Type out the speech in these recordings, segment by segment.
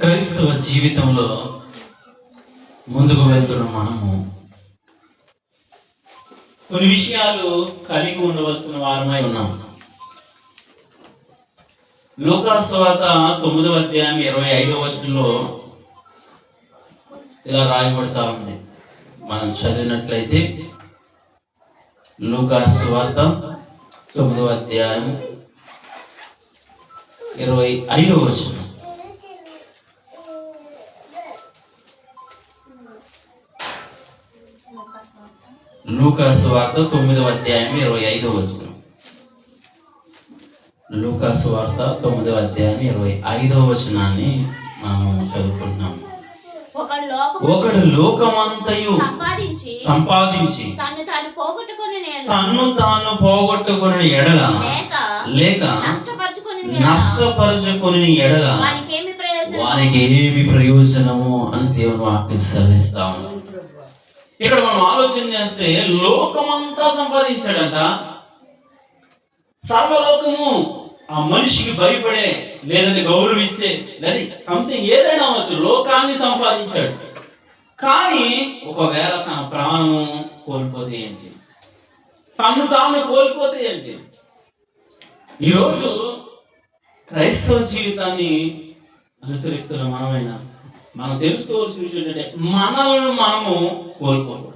క్రైస్తవ జీవితంలో ముందుకు వెళ్తున్న మనము. కొన్ని విషయాలు కలిగి ఉండవలసిన వారమై ఉన్నాం. లోకాస్వాత తొమ్మిదవ అధ్యాయం ఇరవై ఐదవ వచనంలో ఇలా రాయబడతా ఉంది. మనం చదివినట్లయితే లోకాస్వాత తొమ్మిదవ అధ్యాయం ఇరవై ఐదవ వచనం. లూకాసు వార్త తొమ్మిదవ అధ్యాయం ఇరవై ఐదవ వచనం. లూకాసు వార్త తొమ్మిదవ అధ్యాయం ఇరవై ఐదవ వచనాన్ని మనం చదువుకుంటున్నాం ఒకడు లోకం ఒకడు లోకమంతయు సంపాదించి సంపాదించి తను తాను పోగొట్టుకుని నేను తన్ను తాను పోగొట్టుకుని ఎడల. లేక నష్టపరుచుకుని ఎడల. వానికి ఏమి ప్రయోజనము అని దేవుని వాక్యం సెలవిస్తా ఉంది. ఇక్కడ మనం ఆలోచన చేస్తే లోకమంతా సంపాదించాడంట. సర్వలోకము ఆ మనిషికి భయపడే లేదంటే గౌరవించే లేదా సంథింగ్ ఏదైనా అవ్వచ్చు లోకాన్ని సంపాదించాడు. కానీ ఒకవేళ తన ప్రాణము కోల్పోతే ఏంటి? తను తాను కోల్పోతే ఏంటి? ఈరోజు క్రైస్తవ జీవితాన్ని అనుసరిస్తున్న మనమైనా మనం తెలుసుకోవాల్సిన విషయం ఏంటంటే మనల్ని మనము కోల్పోకూడదు.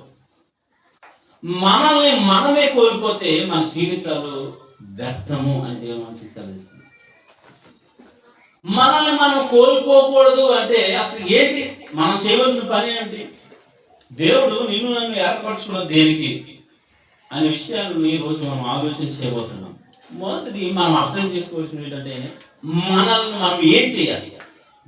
మనల్ని మనమే కోల్పోతే మన జీవితాలు వ్యర్థము అని దేవుడు మనకి సెలవిస్తుంది మనల్ని మనం కోల్పోకూడదు అంటే అసలు ఏంటి? మనం చేయవలసిన పని ఏంటి? దేవుడు నిన్ను నన్ను ఏర్పరచుకున్న దేనికి అనే విషయాలను ఈ రోజు మనం ఆలోచన చేయబోతున్నాం. మొదటిది మనం అర్థం చేసుకోవాల్సింది ఏంటంటే మనల్ని మనం ఏం చేయాలి?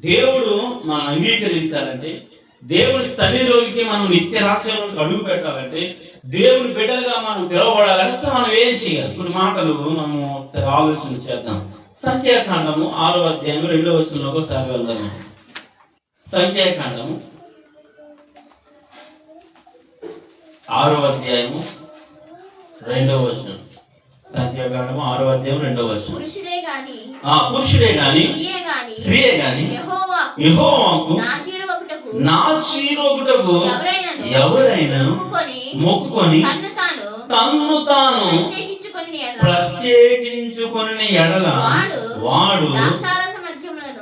దేవుడు మనం అంగీకరించాలంటే దేవుని స్థితిలోకి మనం నిత్య రాక్షసులకు అడుగు పెట్టాలంటే దేవుని బిడ్డలుగా మనం పిలవబడాలంటే అసలు మనం ఏం చేయాలి? కొన్ని మాటలు మనం ఒకసారి ఆలోచన చేద్దాం. సంఖ్యాకాండము ఆరో అధ్యాయం రెండో వచనంలో ఒకసారి వెళ్దాము. సంఖ్యాకాండము ఆరో అధ్యాయము రెండవ వచనం. సంఖ్యాకాండము ఆరో అధ్యాయం రెండవ వచనం. పురుషుడే గాని ఆ పురుషుడే గాని స్త్రీయే గాని స్త్రీయే గాని యెహోవాకు నా చీరొకటకు ఎవరైనను ఎవరైనా మొక్కుకొని తన్ను తాను ప్రత్యేకించుకుని ఎడల. వాడు వాడు ద్రాక్షారస మధ్యములను ఆ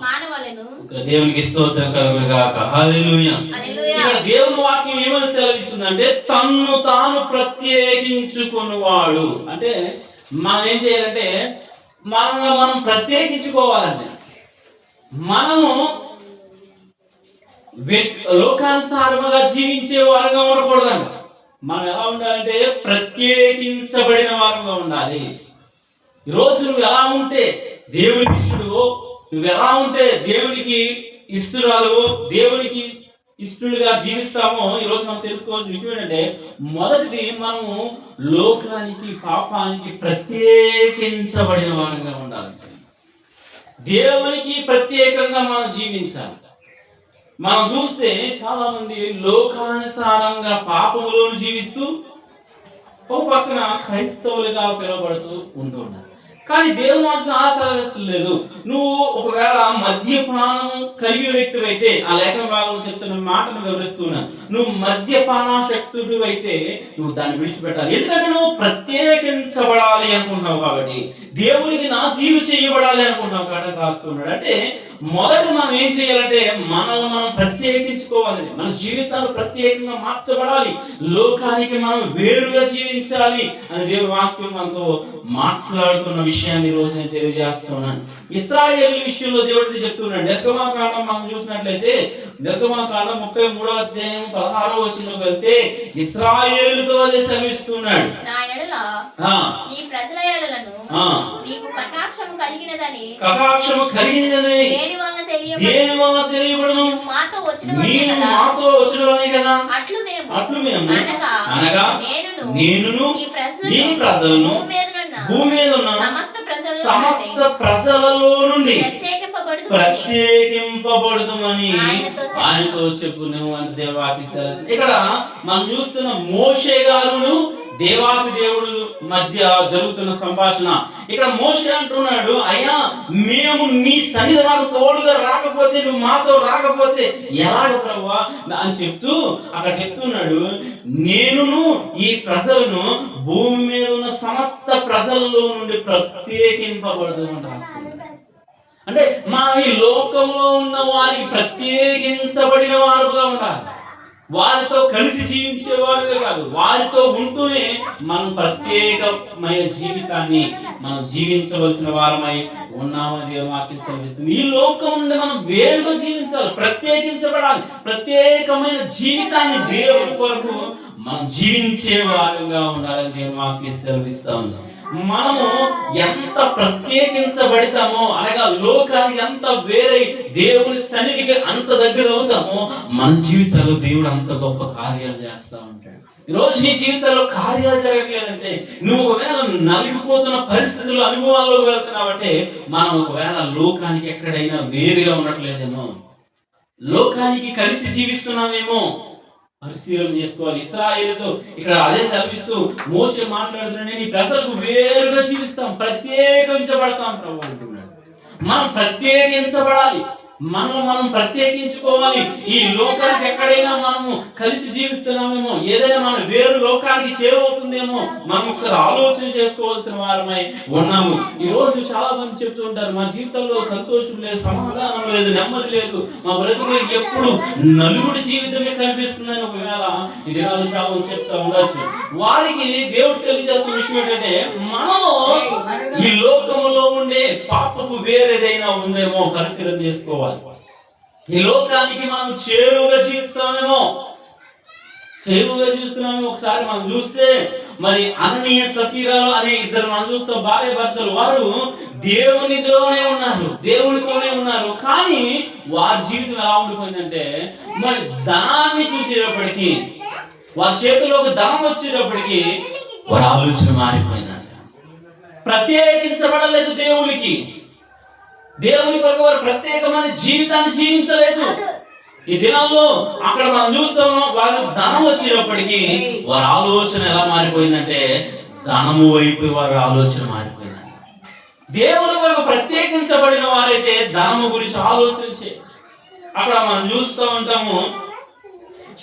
మానవలను దేవునికి స్తోత్రం హల్లెలూయా. ఇక్కడ దేవుని వాక్యం ఏమని సెలవిస్తుందంటే తన్ను తాను ప్రత్యేకించుకునివాడు. అంటే మనం ఏం చేయాలంటే మనల్ని మనం ప్రత్యేకించుకోవాలంటే మనము లోకానుసారముగా జీవించే వారుగా ఉండకూడదంట మనం ఎలా ఉండాలంటే ప్రత్యేకించబడిన వారుగా ఉండాలి. ఈరోజు నువ్వు ఎలా ఉంటే దేవునికి ఇష్టడు నువ్వెలా ఎలా ఉంటే దేవునికి ఇష్టరాలు దేవునికి ఇష్టలుగా జీవిస్తామో ఈరోజు మనం తెలుసుకోవాల్సిన విషయం ఏంటంటే మొదటిది మనము లోకానికి పాపానికి ప్రత్యేకించబడిన వారంగా ఉండాలి. దేవునికి ప్రత్యేకంగా మనం జీవించాలి. మనం చూస్తే చాలా మంది లోకానుసారంగా పాపములోను జీవిస్తూ ఒక పక్కన క్రైస్తవులుగా పిలువబడుతూ ఉంటూ ఉన్నారు. కానీ దేవుని వాక్యం ఆశ్రయిస్తలేదు నువ్వు ఒకవేళ మద్యపానము కలిగిన వ్యక్తి అయితే ఆ లేఖన భాగంలో చెప్తున్న మాటను వివరిస్తున్నా నువ్వు మద్యపాన శక్తుడు అయితే నువ్వు దాన్ని విడిచిపెట్టాలి. ఎందుకంటే నువ్వు ప్రత్యేకించబడాలి అనుకుంటున్నావు కాబట్టి. దేవునికి నా జీవి చేయబడాలి అనుకుంటున్నావు కాబట్టి రాస్తున్నాడు అంటే మొదట మనం ఏం చేయాలంటే మనల్ని మనం ప్రత్యేకించుకోవాలి. మన జీవితాలు ప్రత్యేకంగా మార్చబడాలి. లోకానికి మనం వేరుగా జీవించాలి అని దేవుని వాక్యం మనతో మాట్లాడుతున్న విషయాన్ని రోజు నేను తెలియజేస్తున్నాను ఇస్రాయేల్ విషయంలో దేవుడిది చెప్తున్నాడు. నిర్గమాకాండం మనం చూసినట్లయితే నిర్గమాకాండం ముప్పై మూడవ అధ్యాయం పదహారవ వచనంలోకి వెళ్తే ఇస్రాయేలుతో అదే నీ ప్రజల నీకు కటాక్షము కలిగినదని. కటాక్షము దేని వలన తెలియ దేని వల్ల తెలియబడను? మాతో వచ్చిన నీవు మాతో వచ్చినవనే కదా. అట్లు మేము. అట్లు మేము. అనగా అనగా నేనును నేనును ఈ ప్రజలను ఈ ప్రజలను భూమి మీద ఉన్న సమస్త ప్రజలు సమస్త ప్రజలలో నుండి ప్రత్యేకింపబడుతుంది ప్రత్యేకింపబడుతుమని ఆయనతో చెప్పు. ఆయనతో చెప్పు నువ్వు అని దేవాకి ఇక్కడ మనం చూస్తున్న మోషే గారును దేవాది దేవుడు మధ్య జరుగుతున్న సంభాషణ. ఇక్కడ మోషే అంటున్నాడు అయ్యా మేము నీ సన్నిధి మాకు తోడుగా రాకపోతే నువ్వు మాతో రాకపోతే ఎలాగ ప్రభా అని చెప్తూ అక్కడ చెప్తున్నాడు నేనును ఈ ప్రజలను భూమి మీద ఉన్న సమస్త ప్రజలలో నుండి ప్రత్యేకింపబడదు అని అంటే మా ఈ లోకంలో ఉన్న వారికి ప్రత్యేకించబడిన వారుగా ఉండాలి. వారితో కలిసి జీవించే వారుగా కాదు వారితో ఉంటూనే మనం ప్రత్యేకమైన జీవితాన్ని మనం జీవించవలసిన వారమై ఉన్నామని దేవుని వాక్యం సెలవిస్తుంది. ఈ లోకం నుండి మనం వేరుగా జీవించాలి ప్రత్యేకించబడాలి. ప్రత్యేకమైన జీవితాన్ని దేవుడి కొరకు మనం జీవించే వారుగా ఉండాలని నేను వాక్యం సెలవిస్తా ఉన్నాం మనము ఎంత ప్రత్యేకించబడతామో అనగా లోకానికి ఎంత వేరే దేవుని సన్నిధికి అంత దగ్గర అవుతామో మన జీవితాల్లో దేవుడు అంత గొప్ప కార్యాలు చేస్తా ఉంటాడు. ఈ రోజు నీ జీవితంలో కార్యాలు జరగట్లేదంటే నువ్వు ఒకవేళ నలిగిపోతున్న పరిస్థితులు అనుభవాల్లోకి వెళ్తున్నావంటే మనం ఒకవేళ లోకానికి ఎక్కడైనా వేరుగా ఉండట్లేదేమో. లోకానికి కలిసి జీవిస్తున్నామేమో. పరిశీలన చేసుకోవాలి. ఇస్రాయేలుతో ఇక్కడ అదే సెలవిస్తూ మోసే మాట్లాడుతున్నాడు నీ ప్రజలకు వేరుగా జీవిస్తాం ప్రత్యేకించబడతాం ప్రభు అంటున్నాడు. మనం ప్రత్యేకించబడాలి. మనం మనం ప్రత్యేకించుకోవాలి. ఈ లోకానికి ఎక్కడైనా మనము కలిసి జీవిస్తున్నామేమో ఏదైనా మన వేరు లోకానికి చేరవుతుందేమో మనం ఒకసారి ఆలోచన చేసుకోవాల్సిన వారమై ఉన్నాము. ఈ రోజు చాలా మంది చెప్తూ ఉంటారు మా జీవితంలో సంతోషం లేదు సమాధానం లేదు నెమ్మది లేదు. మా బ్రతుకు ఎప్పుడు నలుగుడి జీవితమే కనిపిస్తుందని ఒకవేళ ఈ దినాలు చాలా చెప్తా ఉండొచ్చు. వారికి దేవుడు తెలియజేస్తున్న విషయం ఏంటంటే మనము ఈ లోకములో ఉండే పాపపు వేరేదైనా ఉందేమో పరిశీలన చేసుకోవాలి. ఈ లోకానికి మనం చేరువుగా జీవిస్తామేమో చేరువుగా చూస్తున్నాము ఒకసారి మనం చూస్తే మరి అననీయ సతీరాలు అనే ఇద్దరు మనం చూస్తాం భార్య భర్తలు. వారు దేవునిలోనే ఉన్నారు దేవునితోనే ఉన్నారు. కానీ వారి జీవితం ఎలా ఉండిపోయిందంటే మరి ధనాన్ని చూసేటప్పటికీ వారి చేతిలో ఒక ధనం వచ్చేటప్పటికి వారి ఆలోచన మారిపోయిందంట. ప్రత్యేకించబడలేదు దేవునికి. దేవుని కొరకు వారు ప్రత్యేకమైన జీవితాన్ని జీవించలేదు. ఈ దినాల్లో అక్కడ మనం చూస్తాము వారు ధనం వచ్చేటప్పటికి వారి ఆలోచన ఎలా మారిపోయిందంటే ధనము వైపు వారి ఆలోచన మారిపోయిందంట. దేవుని కొరకు ప్రత్యేకించబడిన వారైతే ధనము గురించి ఆలోచన చే- అక్కడ మనం చూస్తూ ఉంటాము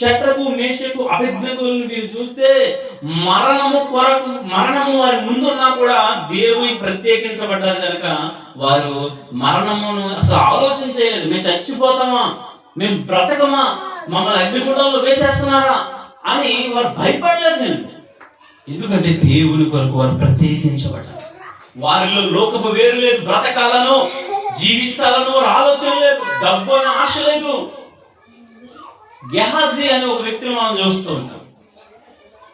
శత్రకు మేషకు అభిజ్ఞతులను మీరు చూస్తే మరణము కొరకు మరణము వారి ముందున్నా కూడా దేవుని ప్రత్యేకించబడ్డారు కనుక వారు మరణమును అసలు ఆలోచన చేయలేదు. మేము చచ్చిపోతామా? మేము బ్రతకమా? మమ్మల్ని అగ్నిగుండంలో వేసేస్తున్నారా? అని వారు భయపడలేదు ఎందుకంటే దేవుని కొరకు వారు ప్రత్యేకించబడ్డారు. వారిలో లోకపు వేరు లేదు. బ్రతకాలను జీవించాలను వారు ఆలోచన లేదు. డబ్బు అని ఆశ లేదు. గెహాజీ అనే ఒక వ్యక్తిని మనం చూస్తూ ఉంటాం.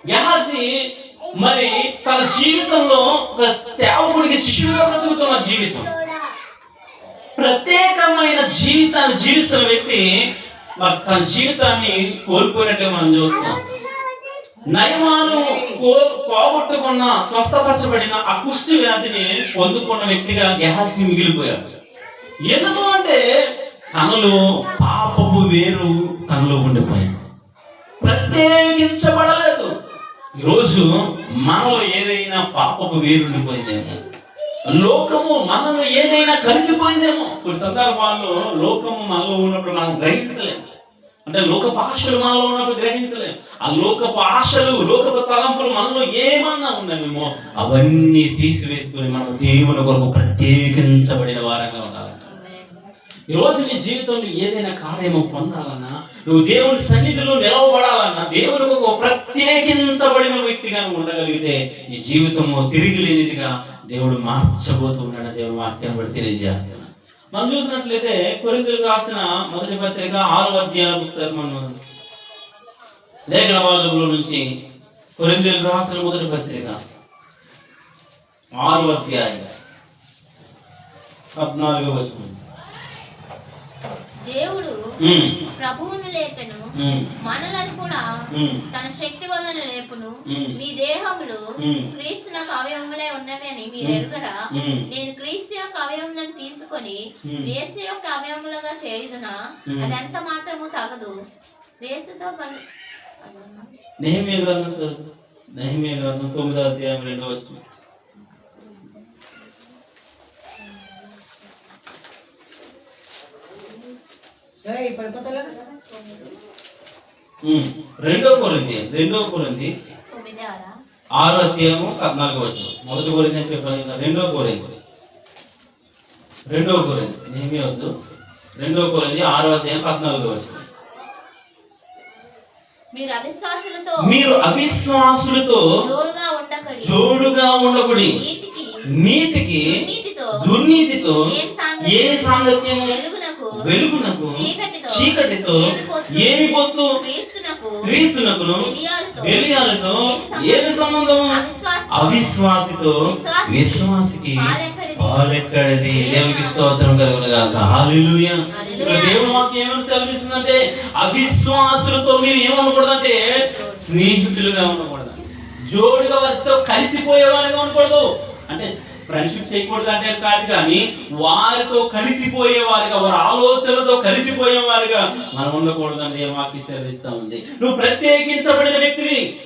గెహాజీ మరి తన జీవితంలో ఒక సేవకుడికి శిష్యుడిగా బ్రతుకుతున్న జీవితం. ప్రత్యేకమైన జీవితాన్ని జీవిస్తున్న వ్యక్తి మరి తన జీవితాన్ని కోల్పోయినట్టుగా మనం చూస్తాం. నయమాను కో- పోగొట్టుకున్న స్వస్థపరచబడిన ఆ కుష్టి వ్యాధిని పొందుకున్న వ్యక్తిగా గెహాసి మిగిలిపోయాడు. ఎందుకు అంటే తనలో పాపపు వేరు తనలో ఉండిపోయాడు. ప్రత్యేకించబడలేదు. ఈరోజు మనలో ఏదైనా పాపపు వేరు ఉండిపోయిందేమో. లోకము మనలో ఏదైనా కలిసిపోయిందేమో. కొన్ని సందర్భాల్లో లోకము మనలో ఉన్నప్పుడు మనం గ్రహించలేము. అంటే లోకపు ఆశలు మనలో ఉన్నప్పుడు గ్రహించలేము. ఆ లోకపు ఆశలు లోకపు తలంపులు మనలో ఏమన్నా ఉన్నామేమో అవన్నీ తీసివేసుకుని మనం దేవుని కొరకు ప్రత్యేకించబడిన వారంగా ఉండాలి. ఈ రోజు నీ జీవితంలో ఏదైనా కార్యము పొందాలన్నా నువ్వు దేవుని సన్నిధిలో నిలవబడాలన్నా దేవునికి ఒక ప్రత్యేకించబడిన వ్యక్తిగా నువ్వు ఉండగలిగితే నీ జీవితము తిరిగి లేనిదిగా దేవుడు మార్చబోతున్నాడు దేవుడు వాక్యాన్ని బట్టి తెలియజేస్తున్నాడు. మనం చూసినట్లయితే కొరింతలు రాసిన మొదటి పత్రిక ఆరు అధ్యాయం పుస్తకం మనం లేఖన భాగంలో నుంచి కొరింతలు రాసిన మొదటి పత్రిక ఆరు అధ్యాయం పద్నాలుగో వచనం. దేవుడు ప్రభువును లేపెను. మనలను కూడా. తన శక్తి వలన లేపును. మీ దేహములు. క్రీస్తు యొక్క అవయవములే ఉన్నవి అని మీరు ఎరుగరా. నేను క్రీస్తు యొక్క అవయవములను తీసుకొని. వేసు యొక్క అవయవములుగా చేయుదునా? ఎంత మాత్రము తగదు. వేసుతో నెహెమ్యా గ్రంథం గ్రంథం తొమ్మిదో అధ్యాయం రెండో వచనం. రెండో కొరింది రెండో కొరింది. ఆరా అధ్యాయము పద్నాలుగు వచనం. మొదటి కొరింది అని చెప్పాను రెండో కొరింది. రెండో కొరింది. నేమి వద్దు. రెండో కొరింది ఆరో అధ్యాయం పద్నాలుగు వచనం. మీరు అవిశ్వాసులతో మీరు అవిశ్వాసులతో జోడుగా ఉండకడి. జోడుగా ఉండకుడి. నీతికి నీతికి నీతితో దుర్నీతితో ఏం ఏ సాంగత్యం సాంగత్యము వెలుగునకు చీకటితో ఏమి పొత్తు? క్రీస్తునకు క్రీస్తునకును వెలియాలతో ఏమి సంబంధము? అవిశ్వాసంతో విశ్వాసికి? పాలెక్కడిది? దేవునికి స్తోత్రం కలుగునగాక. హల్లెలూయా. దేవుని వాక్యం ఏమని సెలవిస్తుందంటే అవిశ్వాసులతో మీరు ఏమనకూడదంటే స్నేహితులుగా ఉండకూడదు. జోడుగా వారితో కలిసిపోయేవారుగా ఉండకూడదు. అంటే ఫ్రెండ్షిప్ చేయకూడదు అంటే కాదు కానీ వారితో కలిసిపోయేవారుగా వారి ఆలోచనలతో కలిసిపోయేవారుగా మనం ఉండకూడదు అంటే ఏ సెలవిస్తా ఉంది. నువ్వు ప్రత్యేకించబడిన వ్యక్తివి.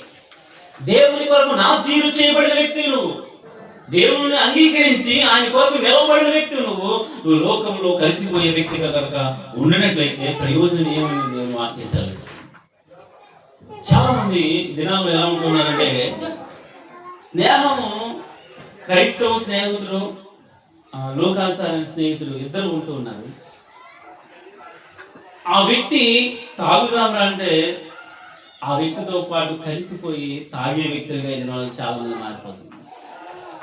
దేవుని కొరకు నా చీరు చేయబడిన వ్యక్తి నువ్వు. దేవుని అంగీకరించి ఆయన కొరకు నిలబడిన వ్యక్తి నువ్వు. నువ్వు లోకంలో కలిసిపోయే వ్యక్తిగా కనుక ఉండినట్లయితే ప్రయోజనం ఏమని నేను వాక్యం చాలా మంది దినాల్లో ఎలా ఉంటున్నారంటే స్నేహము క్రైస్తవ స్నేహితులు లోకాసార స్నేహితులు ఇద్దరు ఉంటూ ఉన్నారు. ఆ వ్యక్తి తాగుదాం అంటే ఆ వ్యక్తితో పాటు కలిసిపోయి తాగే వ్యక్తులుగా ఇది వాళ్ళు చాలా మంది మారిపోతుంది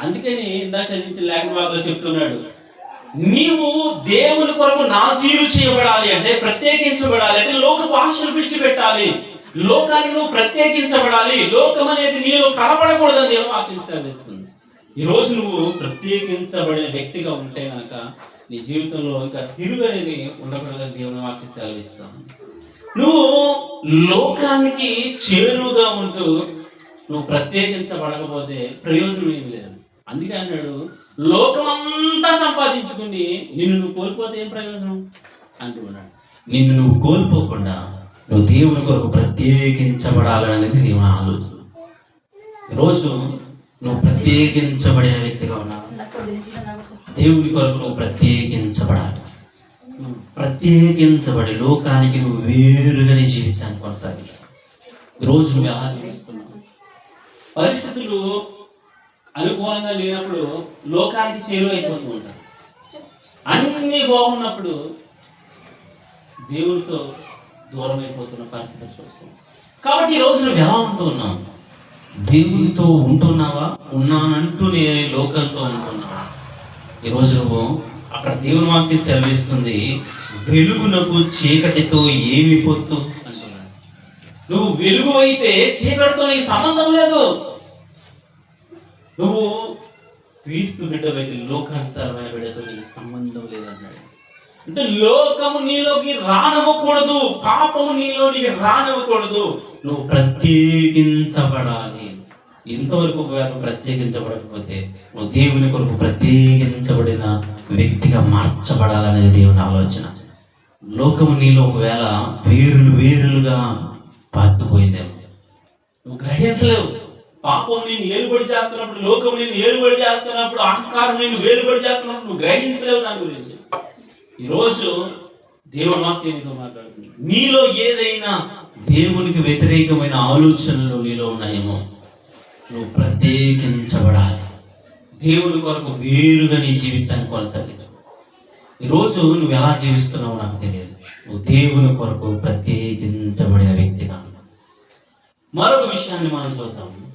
అందుకని ఇందాక చదివించిన లేఖ భాగంలో చెప్తున్నాడు నీవు దేవుని కొరకు నాజీలు చేయబడాలి అంటే ప్రత్యేకించబడాలి అంటే లోక భాషలు విడిచిపెట్టాలి. లోకానికి నువ్వు ప్రత్యేకించబడాలి. లోకం అనేది నీలో కనపడకూడదని దేవుడు వాక్యం ఈరోజు ఈ రోజు నువ్వు ప్రత్యేకించబడిన వ్యక్తిగా ఉంటే కనుక నీ జీవితంలో ఇంకా తిరుగనేది ఉండకూడదని దేవుని వాక్య సెలవిస్తాం నువ్వు లోకానికి చేరువుగా ఉంటూ నువ్వు ప్రత్యేకించబడకపోతే ప్రయోజనం ఏం లేదు. అందుకే అన్నాడు లోకమంతా సంపాదించుకుని నిన్ను నువ్వు కోల్పోతే ఏం ప్రయోజనం? అంటూ ఉన్నాడు. నిన్ను నువ్వు కోల్పోకుండా నువ్వు దేవుని కొరకు ప్రత్యేకించబడాలనేది దేవుని ఆలోచన. ఈరోజు నువ్వు ప్రత్యేకించబడిన వ్యక్తిగా ఉన్నావు. దేవుడి కొరకు నువ్వు ప్రత్యేకించబడాలి. ప్రత్యేకించబడి లోకానికి నువ్వు వేరుగా నీ జీవితాన్ని కొనసాగించాలి. ఈరోజు నువ్వు ఎలా జీవిస్తున్నావు? పరిస్థితులు అనుకూలంగా లేనప్పుడు లోకానికి చేరువైపోతూ ఉంటారు అన్నీ బాగున్నప్పుడు దేవుడితో దూరం అయిపోతున్న పరిస్థితులు చూస్తాం కాబట్టి ఈరోజు నువ్వు ఎలా ఉంటున్నావు దేవునితో ఉంటున్నావా? ఉన్నానంటూ నేను లోకంతో ఉంటున్నావా ఈరోజు నువ్వు అక్కడ దేవుని వాక్య సెలవిస్తుంది వెలుగునకు చీకటితో ఏమి పొత్తు అంటున్నాడు. నువ్వు వెలుగు అయితే చీకటితో నీకు సంబంధం లేదు. నువ్వు క్రీస్తు బిడ్డవైతే లోకానుసారమైన బిడ్డతో నీకు సంబంధం లేదన్నాడు. అంటే లోకము నీలోకి రానవ్వకూడదు పాపము నీలోనికి రానవ్వకూడదు. నువ్వు ప్రత్యేకించబడాలి. ఇంతవరకు ఒకవేళ ప్రత్యేకించబడకపోతే నువ్వు దేవుని కొరకు ప్రత్యేకించబడిన వ్యక్తిగా మార్చబడాలనేది దేవుని ఆలోచన. లోకము నీలో ఒకవేళ వేరులు వేరులుగా పాకిపోయిందేమో నువ్వు గ్రహించలేవు. పాపం నేను ఏలుబడి చేస్తున్నప్పుడు లోకం నేను ఏలుబడి చేస్తున్నప్పుడు అహంకారం నేను వేలుబడి చేస్తున్నప్పుడు నువ్వు గ్రహించలేవు దాని గురించి. ఈరోజు దేవుడు వాక్యం ఏదో మాట్లాడుతుంది నీలో ఏదైనా దేవునికి వ్యతిరేకమైన ఆలోచనలు నీలో ఉన్నాయేమో నువ్వు ప్రత్యేకించబడాలి. దేవుని కొరకు వేరుగా నీ జీవితాన్ని కొనసాగించు. ఈరోజు నువ్వు ఎలా జీవిస్తున్నావు నాకు తెలియదు. నువ్వు దేవుని కొరకు ప్రత్యేకించబడిన వ్యక్తిగా మరొక విషయాన్ని మనం చూద్దాం.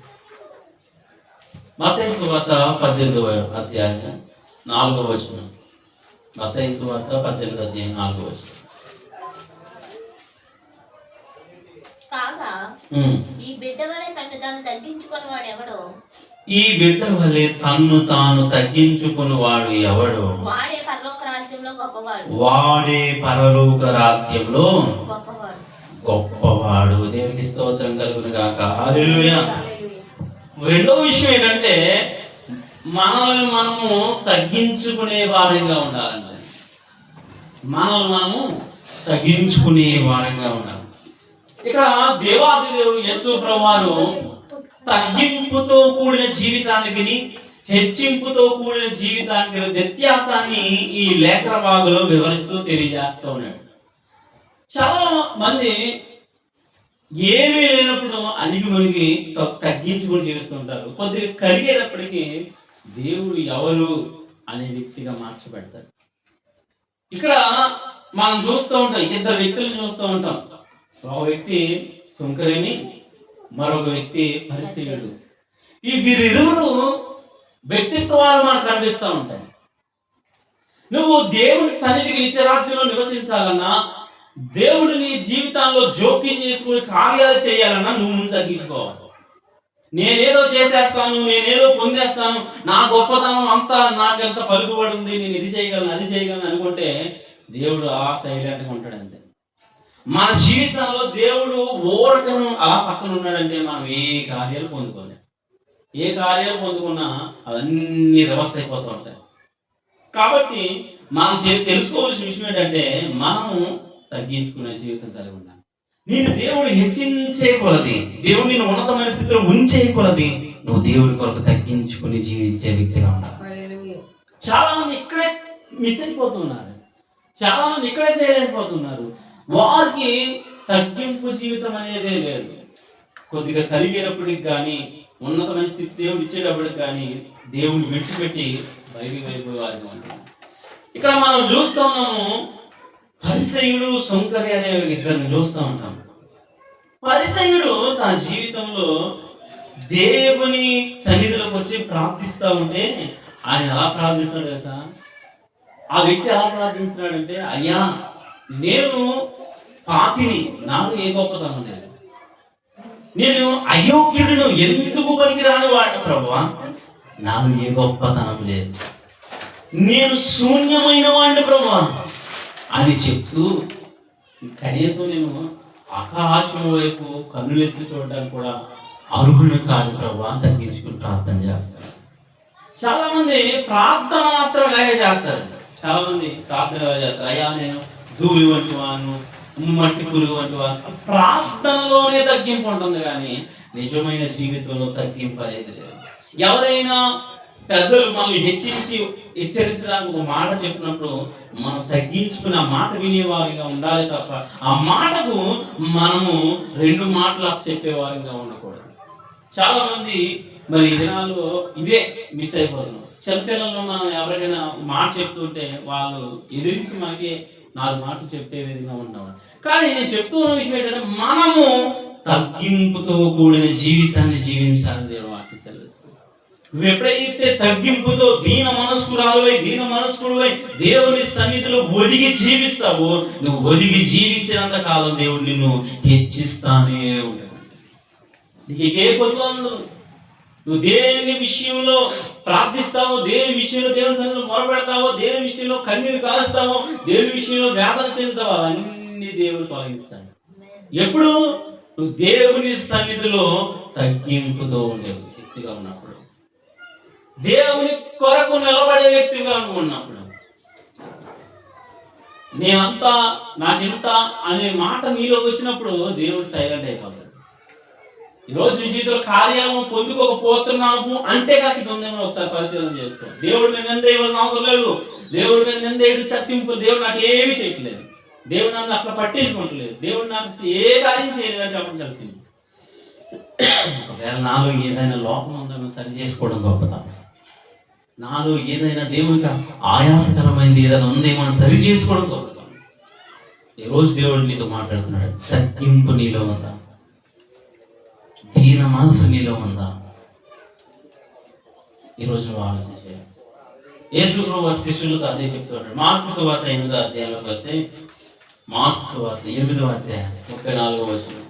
మత సువార్త పద్దెనిమిదవ అధ్యాయం నాలుగవ వచనం. మత్తయి సువార్త పద్దెనిమిది అధ్యాయం కాగా ఉమ్. ఈ బిడ్డ వలె తను తాను తగ్గించుకొని వాడు ఎవడో? ఈ బిడ్డ వలె తన్ను తాను తగ్గించుకుని వాడు ఎవడు? వాడే పరలోక రాజ్యంలో గొప్పవాడు. వాడే పరలోక రాజ్యంలో గొప్పవాడు. గొప్పవాడు. దేవునికి స్తోత్రం కలుగును గాక. రెండో విషయం ఏంటంటే మనల్ని మనము తగ్గించుకునే వారంగా ఉండాలండి మనల్ని మనము తగ్గించుకునే వారంగా ఉండాలి. ఇక్కడ దేవాది దేవుడు యశు ప్రభువారు తగ్గింపుతో కూడిన జీవితానికి హెచ్చింపుతో కూడిన జీవితానికి వ్యత్యాసాన్ని ఈ లేఖన భాగంలో వివరిస్తూ తెలియజేస్తూ ఉన్నాడు. చాలా మంది ఏమీ లేనప్పుడు అణిగి మునిగి తగ్గించుకొని జీవిస్తుంటారు కొద్దిగా కలిగేటప్పటికీ దేవుడు ఎవరు అనే వ్యక్తిగా మార్చబెడతాడు. ఇక్కడ మనం చూస్తూ ఉంటాం ఇద్దరు వ్యక్తులు చూస్తూ ఉంటాం. ఒక వ్యక్తి సుంకరిని మరొక వ్యక్తి పరిశీలుడు. ఈ వీరిరువురు వ్యక్తిత్వాలు మనకు కనిపిస్తూ ఉంటాయి. నువ్వు దేవుని సన్నిధికి నిత్యరాజ్యంలో నివసించాలన్నా దేవుడు నీ జీవితంలో జోక్యం చేసుకుని కార్యాలు చేయాలన్నా నువ్వు ముందు తగ్గించుకోవాలి. నేనేదో చేసేస్తాను నేనేదో పొందేస్తాను నా గొప్పతనం అంతా నాకెంత పలుకుబడి ఉంది నేను ఇది చేయగలను అది చేయగలను అనుకుంటే దేవుడు ఆ సైలెంట్గా ఉంటాడు అంతే మన జీవితంలో దేవుడు ఓరకను అలా పక్కన ఉన్నాడంటే మనం ఏ కార్యాలు పొందుకోలేం. ఏ కార్యాలు పొందుకున్నా అవన్నీ వ్యవస్థ అయిపోతూ ఉంటాయి. కాబట్టి మనం చే- తెలుసుకోవాల్సిన విషయం ఏంటంటే మనము తగ్గించుకునే జీవితం కలిగి ఉండాలి. నిన్ను దేవుడు హెచ్చించే కొలది. దేవుడు నిన్ను ఉన్నతమైన స్థితిలో ఉంచే కొలది. నువ్వు దేవుడి కొరకు తగ్గించుకుని జీవించే వ్యక్తిగా ఉండాలి. చాలా మంది ఇక్కడే మిస్ అయిపోతున్నారు. చాలా మంది ఇక్కడే ఫెయిల్ అయిపోతున్నారు. వారికి తగ్గింపు జీవితం అనేదే లేదు. కొద్దిగా కలిగేటప్పటికి కానీ ఉన్నతమైన స్థితి దేవుడు ఇచ్చేటప్పటికి కానీ దేవుని విడిచిపెట్టి బయటికి వెళ్ళిపోయే వారికి ఉంటుంది ఇక్కడ మనం చూస్తూ ఉన్నాము పరిసయుడు సొంకరి అనే ఇద్దరిని చూస్తూ ఉంటాం. పరిసయుడు తన జీవితంలో దేవుని సన్నిధిలోకి వచ్చి ప్రార్థిస్తూ ఉంటే ఆయన ఎలా ప్రార్థిస్తున్నాడు తెలుసా? ఆ వ్యక్తి ఎలా ప్రార్థిస్తున్నాడంటే అయ్యా నేను పాపిని నాకు ఏ గొప్పతనం లేదు. నేను అయోగ్యుడిను ఎందుకు పనికిరాని వాడిని ప్రభా నాకు ఏ గొప్పతనం లేదు. నేను శూన్యమైన వాడిని ప్రభా అని చెప్తూ కనీసం నేను ఆకాశం వైపు కన్నులెత్తి చూడడానికి కూడా అర్హుడు కాదు ప్రభు అని తగ్గించుకుని ప్రార్థన చేస్తారు చాలా మంది ప్రార్థన మాత్రం ఇలాగే చేస్తారు. చాలా మంది ప్రార్థన చేస్తారు? అయ్యా నేను ధూళి వంటి వాను మట్టి పురుగు వంటి వాను ప్రార్థనలోనే తగ్గింపు ఉంటుంది కానీ నిజమైన జీవితంలో తగ్గింపు అనేది లేదు. ఎవరైనా పెద్దలు మనల్ని హెచ్చించి హెచ్చరించడానికి ఒక మాట చెప్పినప్పుడు మనం తగ్గించుకుని ఆ మాట వినేవారిగా ఉండాలి తప్ప ఆ మాటకు మనము రెండు మాటలు చెప్పేవారిగా ఉండకూడదు. చాలా మంది మరి ఈ దినాల్లో ఇదే మిస్ అయిపోతున్నాం చిన్నపిల్లల్లో మనం ఎవరికైనా మాట చెప్తుంటే వాళ్ళు ఎదిరించి మనకి నాలుగు మాటలు చెప్పే విధంగా ఉండవు కానీ నేను చెప్తూ ఉన్న విషయం ఏంటంటే మనము తగ్గింపుతో కూడిన జీవితాన్ని జీవించాలని దేవుడు నువ్వు ఎప్పుడైతే తగ్గింపుతో దీన మనస్కురాలువై దీన మనస్కుడువై దేవుని సన్నిధిలో ఒదిగి జీవిస్తావో నువ్వు ఒదిగి జీవించినంత కాలం దేవుడు నిన్ను హెచ్చిస్తానే నీకే కొద్దు ఏ ఉండదు నువ్వు దేని విషయంలో ప్రార్థిస్తావో దేని విషయంలో దేవుని సన్నిధిలో మొరపెడతావో దేని విషయంలో కన్నీరు కాలుస్తావో దేని విషయంలో వేదన చెందుతావో అన్ని దేవుడు తొలగిస్తాడు. ఎప్పుడు నువ్వు దేవుని సన్నిధిలో తగ్గింపుతో ఉండే వ్యక్తిగా ఉన్నావు. దేవుని కొరకు నిలబడే వ్యక్తిగా నువ్వు ఉన్నప్పుడు నేనంతా నాకింత అనే మాట నీలో వచ్చినప్పుడు దేవుడు సైలెంట్ అయిపోతాడు. ఈరోజు నీ జీవితంలో కార్యాలను పొందుకోకపోతున్నాము అంటే కాక ఇది ఉందేమో ఒకసారి పరిశీలన చేసుకో. దేవుడి మీద నింద ఇవ్వాల్సిన అవసరం లేదు. దేవుడి మీద నింద ఏడు సింపుల్. దేవుడు నాకు ఏమీ చేయట్లేదు. దేవుడు నన్ను అసలు పట్టించుకోవట్లేదు. దేవుడు నాకు అసలు ఏ కార్యం చేయలేదని చెప్పాల్సింది ఒకవేళ నాలో ఏదైనా లోపం ఉందో సరి చేసుకోవడం గొప్పదా నాలో ఏదైనా దేవునికి ఆయాసకరమైనది ఏదైనా ఉందేమో సరి చేసుకోవడం గొప్పతనం ఈరోజు రోజు దేవుడు నీతో మాట్లాడుతున్నాడు. తగ్గింపు నీలో ఉందా? దీన మనసు నీలో ఉందా? ఈరోజు నువ్వు ఆలోచన చేయాలి. యేసు శిష్యులతో అదే చెప్తున్నాడు మార్పు సువార్త ఎనిమిదో అధ్యాయంలోకి వస్తే మార్పు సువార్త ఎనిమిదో అధ్యాయం ముప్పై నాలుగో వచ్చిన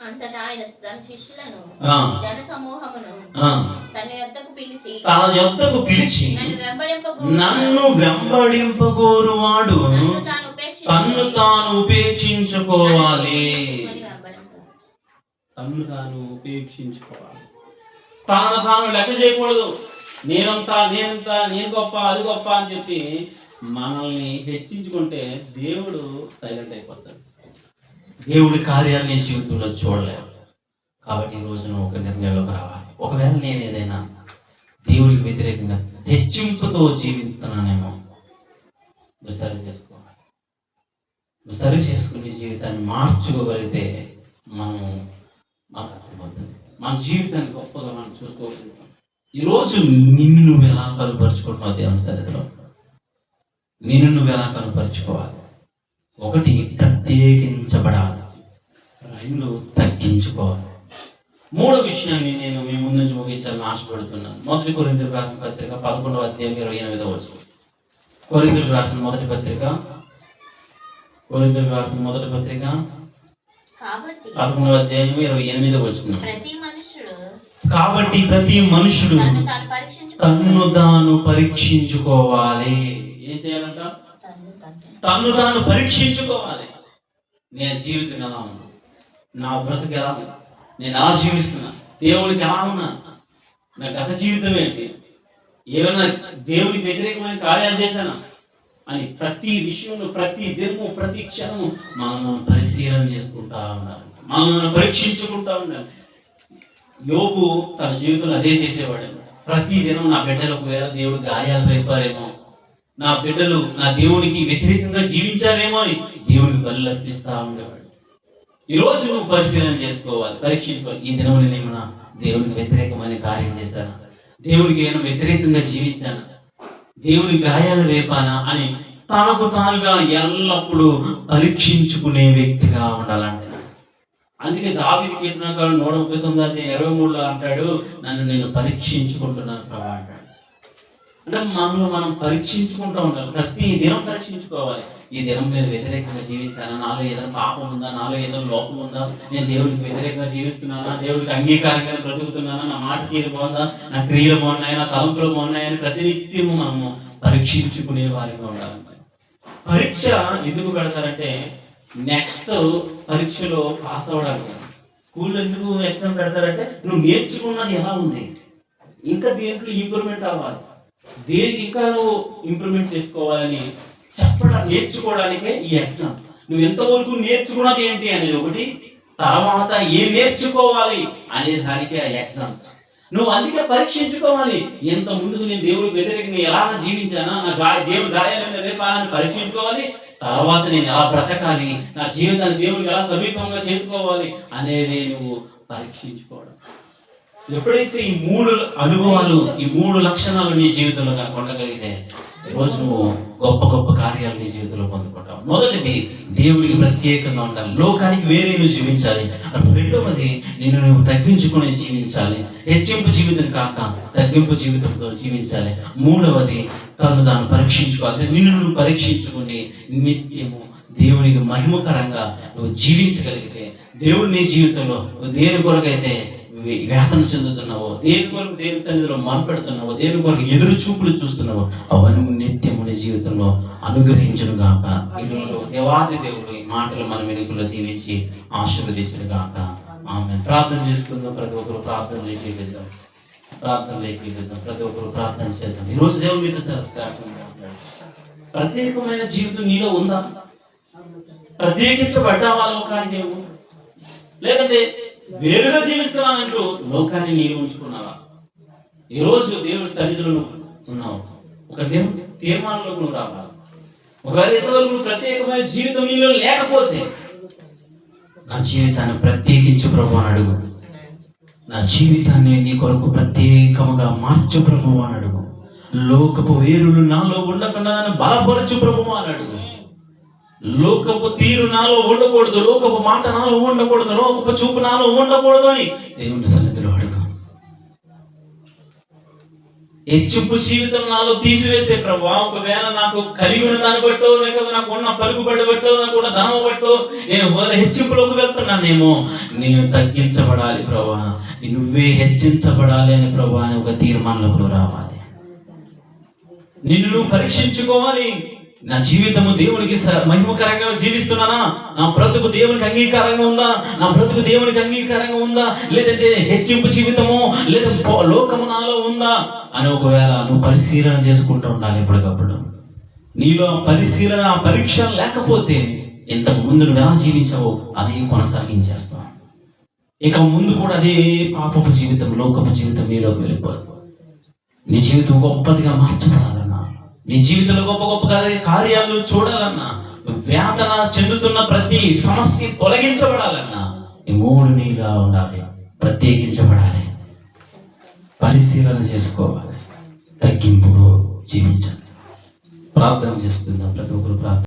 అంతటా ఆయన తన శిష్యులను ఆ, జన సమూహమును ఆ. తన యొద్దకు పిలిచి తన యొద్దకు పిలిచి నన్ను వెంబడింపగోరువాడు తాను తన్ను తాను ఉపేక్షించుకోవాలి. తన్ను తాను ఉపేక్షించుకోవాలి. తనను తాను లెక్క చేయకూడదు. నేనంతా నేనంతా నేను గొప్ప అది గొప్ప అని చెప్పి మనల్ని హెచ్చించుకుంటే దేవుడు సైలెంట్ అయిపోతాడు. దేవుడి కార్యాన్ని నీ జీవితంలో చూడలేవు కాబట్టి ఈ రోజు నువ్వు ఒక నిర్ణయంలోకి రావాలి. ఒకవేళ నేను ఏదైనా దేవుడికి వ్యతిరేకంగా హెచ్చింపుతో జీవిస్తున్నానేమో నువ్వు సరి చేసుకోవాలి. నువ్వు సరి చేసుకుని జీవితాన్ని మార్చుకోగలిగితే మనం అర్థమవుతుంది. మన జీవితాన్ని గొప్పగా మనం చూసుకోగలుగుతాం. ఈరోజు నిన్ను నువ్వు ఎలా కనుపరుచుకుంటున్నావు దేవుని సన్నిధిలో? నిన్ను నువ్వు ఎలా కనుపరుచుకోవాలి? ఒకటి ప్రత్యేకించబడాలి. రెండు తగ్గించుకోవాలి. మూడో విషయాన్ని నేను మీ ముందు నుంచి ముగించాలని ఆశపడుతున్నాను. మొదటి కొరిందులకు రాసిన పత్రిక పదకొండవ అధ్యాయం ఇరవై ఎనిమిదవ వచ్చు కొరిందులకు రాసిన మొదటి పత్రిక కొరిందులకు రాసిన మొదటి పత్రిక పదకొండవ అధ్యాయం ఇరవై ఎనిమిదవ వచ్చిన కాబట్టి ప్రతి మనుషుడు తన్ను తాను పరీక్షించుకోవాలి. ఏం చేయాలంట? తాను తాను పరీక్షించుకోవాలి. నేను జీవితం ఎలా ఉన్నా నా బ్రతుకు ఎలా ఉంది? నేను ఎలా జీవిస్తున్నా? దేవుడికి ఎలా ఉన్నా నా గత జీవితం ఏంటి? ఏమైనా దేవుడికి వ్యతిరేకమైన కార్యాలు చేశానా? అని ప్రతి విషయంలో ప్రతి దినము ప్రతి క్షణము మనం మనం పరిశీలన చేసుకుంటా ఉండాలి. మనం మనం పరీక్షించుకుంటా ఉండాలి. యోగు తన జీవితంలో అదే చేసేవాడు ప్రతి దినం నా బిడ్డలు ఒకవేళ దేవుడు గాయాలు రేపారేమో. నా బిడ్డలు నా దేవునికి వ్యతిరేకంగా జీవించారేమో అని దేవునికి బలి అర్పిస్తా ఉండేవాడు. ఈ రోజు నువ్వు పరిశీలన చేసుకోవాలి పరీక్షించుకోవాలి. ఈ దినం నేనేమన్నా దేవునికి వ్యతిరేకమైన కార్యం చేశాను? దేవునికి ఏమైనా వ్యతిరేకంగా జీవించాను? దేవుని గాయాలు రేపానా అని తనకు తానుగా ఎల్లప్పుడూ పరీక్షించుకునే వ్యక్తిగా ఉండాలంటే. అందుకే దావిది కీర్తనకారు నూట ముప్పై తొమ్మిది ఇరవై మూడులో అంటాడు నన్ను నేను పరీక్షించుకుంటున్నాను ప్రభా అంటాడు. అంటే మనల్ని మనం పరీక్షించుకుంటూ ఉండాలి. ప్రతి దినం పరీక్షించుకోవాలి. ఈ దినం నేను వ్యతిరేకంగా జీవించానా? నాలో ఏదైనా పాపం ఉందా? నాలో ఏదైనా లోపం ఉందా? నేను దేవుడికి వ్యతిరేకంగా జీవిస్తున్నానా? దేవుడికి అంగీకారంగా బ్రతుకుతున్నానా? నా మాట తీరు బాగుందా? నా క్రియలు బాగున్నాయా? నా తలంపులు బాగున్నాయని ప్రతి నిత్యము మనము పరీక్షించుకునే వారిగా ఉండాలి. పరీక్ష ఎందుకు పెడతారంటే నెక్స్ట్ పరీక్షలో పాస్ అవ్వడానికి స్కూల్లో ఎందుకు ఎగ్జామ్ పెడతారంటే నువ్వు నేర్చుకున్నది ఎలా ఉంది? ఇంకా దేంట్లో ఇంప్రూవ్మెంట్ అవ్వాలి. దేనికి ఇంకా నువ్వు ఇంప్రూవ్మెంట్ చేసుకోవాలని చెప్పడం నేర్చుకోవడానికే ఈ ఎగ్జామ్స్ నువ్వు ఎంతవరకు నేర్చుకున్నది ఏంటి అనేది ఒకటి తర్వాత ఏం నేర్చుకోవాలి అనే దానికే ఆ ఎగ్జామ్స్ నువ్వు అందుకే పరీక్షించుకోవాలి. ఎంత ముందుకు నేను దేవుడికి వ్యతిరేకంగా ఎలా జీవించానా? నా గా దేవుడి గాయాలను రేపాలని పరీక్షించుకోవాలి. తర్వాత నేను ఎలా బ్రతకాలి? నా జీవితాన్ని దేవుడికి ఎలా సమీపంగా చేసుకోవాలి అనేది నువ్వు పరీక్షించుకోవడం. ఎప్పుడైతే ఈ మూడు అనుభవాలు ఈ మూడు లక్షణాలు నీ జీవితంలో కనుక ఉండగలిగితే రోజు నువ్వు గొప్ప గొప్ప కార్యాలు నీ జీవితంలో పొందుకుంటావు. మొదటిది దేవుడికి ప్రత్యేకంగా ఉండాలి. లోకానికి వేరే నువ్వు జీవించాలి. రెండవది నిన్ను నువ్వు తగ్గించుకుని జీవించాలి. హెచ్చింపు జీవితం కాక తగ్గింపు జీవితంతో జీవించాలి. మూడవది తను తాను పరీక్షించుకోవాలి. నిన్ను నువ్వు పరీక్షించుకుని నిత్యము దేవునికి మహిమకరంగా నువ్వు జీవించగలిగితే దేవుడు నీ జీవితంలో దేని కొరకైతే వేదన చెందుతున్నావో దేని కొరకు దేని సన్నిధిలో మొనపెడుతున్నావో దేని కొరకు ఎదురు చూపులు చూస్తున్నావో అవన్నీ నిత్యము నీ జీవితంలో అనుగ్రహించను గాక. దేవాది దేవుడు ఈ మాటలు మన వెనుకలో దీవించి ఆశీర్వదించను గాక. ఆమె ప్రార్థన చేసుకుందాం ప్రతి ఒక్కరు ప్రార్థన లేపిద్దాం ప్రార్థన లేపిద్దాం ప్రతి ఒక్కరు ప్రార్థన చేద్దాం. ఈ రోజు మీద ప్రత్యేకమైన జీవితం నీలో ఉందా? ప్రత్యేకించబడ్డావా లోకానికి నువ్వు? లేదంటే వేరుగా జీవిస్తున్నానంటూ లోకాన్ని నీవు ఉంచుకున్నావా? ఈ రోజు దేవుడి సన్నిధిలో ఉన్నావు. ఒక తీర్మానంలో నువ్వు రావాలి. ఒకవేళ ఇంతవరకు నువ్వు ప్రత్యేకమైన జీవితం నీలో లేకపోతే నా జీవితాన్ని ప్రత్యేకించు ప్రభు అని అడుగు. నా జీవితాన్ని నీ కొరకు ప్రత్యేకముగా మార్చు ప్రభు అని అడుగు. లోకపు వేరులు నాలో ఉండకుండా నన్ను బలపరచు ప్రభు అని అడుగు. లోకపు తీరు నాలో ఉండకూడదు లోకపు మాట నాలో ఉండకూడదు లోకపు చూపు నాలో ఉండకూడదు అని దేవుని సన్నిధిలో అడుగు హెచ్చింపు జీవితం నాలో తీసివేసే ప్రభా ఒకవేళ నాకు కలిగి ఉన్న దాన్ని బట్టో లేకపోతే నాకు ఉన్న పలుకుబడి బట్టో నాకు ఉన్న ధనం బట్టో నేను ఒకవేళ హెచ్చింపులోకి వెళ్తున్నానేమో నేను తగ్గించబడాలి ప్రభా నువ్వే హెచ్చించబడాలి అని ప్రభా అని ఒక తీర్మానంలోకి రావాలి. నిన్ను నువ్వు పరీక్షించుకోవాలి. నా జీవితము దేవునికి స- మహిమకరంగా జీవిస్తున్నానా? నా బ్రతుకు దేవునికి అంగీకారంగా ఉందా? నా బ్రతుకు దేవునికి అంగీకారంగా ఉందా? లేదంటే హెచ్చింపు జీవితము లేదా లోకము నాలో ఉందా? అని ఒకవేళ నువ్వు పరిశీలన చేసుకుంటూ ఉండాలి ఎప్పటికప్పుడు. నీలో ఆ పరిశీలన పరీక్ష లేకపోతే ఇంతకు ముందు నువ్వు ఎలా జీవించావో అది కొనసాగించేస్తావు. ఇక ముందు కూడా అదే పాపపు జీవితం లోకపు జీవితం నీలోకి వెళ్ళిపోదు. నీ జీవితం గొప్పదిగా మార్చబడాలి. నీ జీవితంలో గొప్ప గొప్ప కార్యాలు చూడాలన్నా వేదన చెందుతున్న ప్రతి సమస్య తొలగించబడాలన్నా ఈ మూడు నీలా ఉండాలి ప్రత్యేకించబడాలి. పరిశీలన చేసుకోవాలి. తగ్గింపులో జీవించాలి. ప్రార్థన చేసుకుందాం ప్రతి ఒక్కరు ప్రార్థన